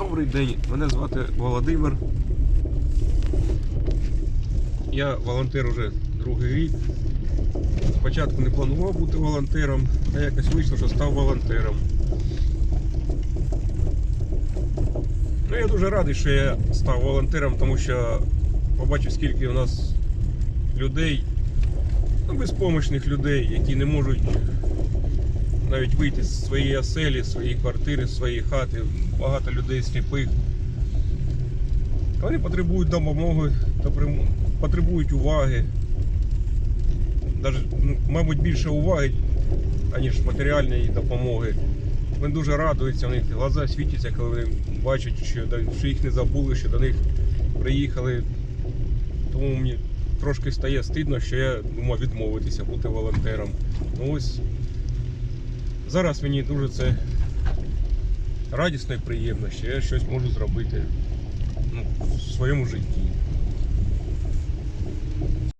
Добрий день, мене звати Володимир. Я волонтер уже другий рік. Спочатку не планував бути волонтером, а якось вийшло, що став волонтером. Ну, я дуже радий, що я став волонтером, тому що побачив, скільки у нас людей, ну, безпомощних людей, які не можуть навіть вийти з своєї оселі, з своєї квартири, з своєї хати. Багато людей сліпих. Вони потребують допомоги, потребують уваги. Даже, ну, мабуть, більше уваги, аніж матеріальної допомоги. Вони дуже радуються, у них глаза світяться, коли вони бачать, що їх не забули, що до них приїхали. Тому мені трошки стає стидно, що я думав відмовитися бути волонтером. Ну ось зараз мені дуже це радісно і приємно, що я щось можу зробити ну, в своєму житті.